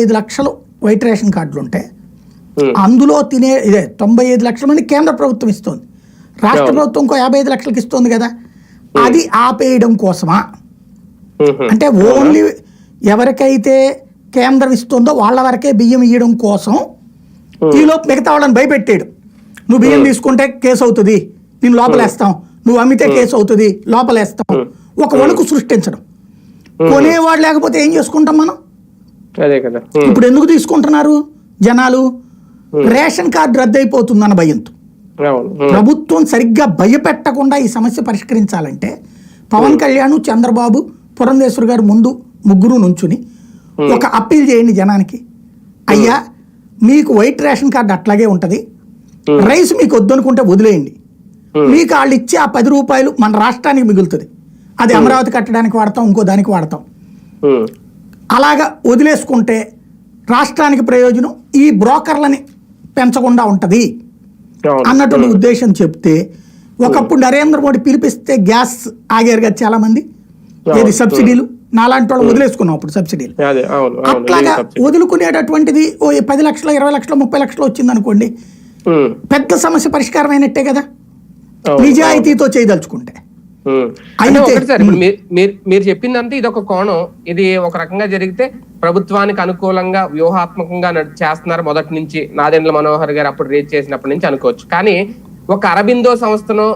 ఐదు లక్షలు white ration కార్డులు ఉంటే అందులో తినే ఇదే తొంభై ఐదు లక్షల మంది కేంద్ర ప్రభుత్వం ఇస్తుంది. రాష్ట్ర. ప్రభుత్వం ఇంకో యాభై ఐదు లక్షలకి ఇస్తుంది కదా. అది ఆపేయడం కోసమా. అంటే ఓన్లీ ఎవరికైతే కేంద్రం ఇస్తుందో వాళ్ళ వరకే బియ్యం ఇవ్వడం కోసం ఈలోపు మిగతా వాళ్ళని భయపెట్టాడు నువ్వు బియ్యం తీసుకుంటే కేసు అవుతుంది. నేను లోపలేస్తాం. నువ్వు అమ్మితే కేసు అవుతుంది. లోపలేస్తాం. ఒక వణుకు సృష్టించడం. కొనేవాడు లేకపోతే ఏం చేసుకుంటాం మనం? అదే కదా. ఉమ్, ఇప్పుడు ఎందుకు తీసుకుంటున్నారు జనాలు? రేషన్ కార్డు రద్దయిపోతుందన్న భయంతో. అవును. ఉమ్, ప్రభుత్వం సరిగ్గా భయపెట్టకుండా ఈ సమస్య పరిష్కరించాలంటే పవన్ కళ్యాణ్ చంద్రబాబు పురంధేశ్వర్ గారు ముందు ముగ్గురు నుంచుని ఒక అప్పీల్ చేయండి జనానికి. అయ్యా మీకు వైట్ రేషన్ కార్డు అట్లాగే ఉంటది. రైస్ మీకు వద్దనుకుంటే వదిలేయండి. మీకు వాళ్ళు ఇచ్చే ఆ పది రూపాయలు మన రాష్ట్రానికి మిగులుతుంది. అది అమరావతి కట్టడానికి వాడతాం ఇంకో దానికి వాడతాం. అలాగా వదిలేసుకుంటే రాష్ట్రానికి ప్రయోజనం ఈ బ్రోకర్లని పెంచకుండా ఉంటది. అన్నటువంటి ఉద్దేశం చెప్తే ఒకప్పుడు నరేంద్ర మోడీ పిలిపిస్తే గ్యాస్ ఆగారు కదా చాలా మంది ఏది సబ్సిడీలు? నాలాంటి వాళ్ళు వదిలేసుకున్నాం అప్పుడు సబ్సిడీలు. అట్లాగా. వదులుకునేటటువంటిది ఓ పది లక్షలు ఇరవై లక్షలు ముప్పై లక్షలు వచ్చింది అనుకోండి పెద్ద సమస్య పరిష్కారం అయినట్టే కదా? నిజాయితీతో చేయదలుచుకుంటే. ఉమ్. అయితే- అంటే ఒకటి సార్ ఇప్పుడు మీరు చెప్పిందంతా ఇది ఒక కోణం. ఇది ఒక రకంగా జరిగితే ప్రభుత్వానికి అనుకూలంగా వ్యూహాత్మకంగా చేస్తున్నారు మొదటి నుంచి నాదెండ్ల మనోహర్ గారు అప్పుడు రేజ్ చేసినప్పటి నుంచి అనుకోవచ్చు. కానీ ఒక అరబిందో సంస్థను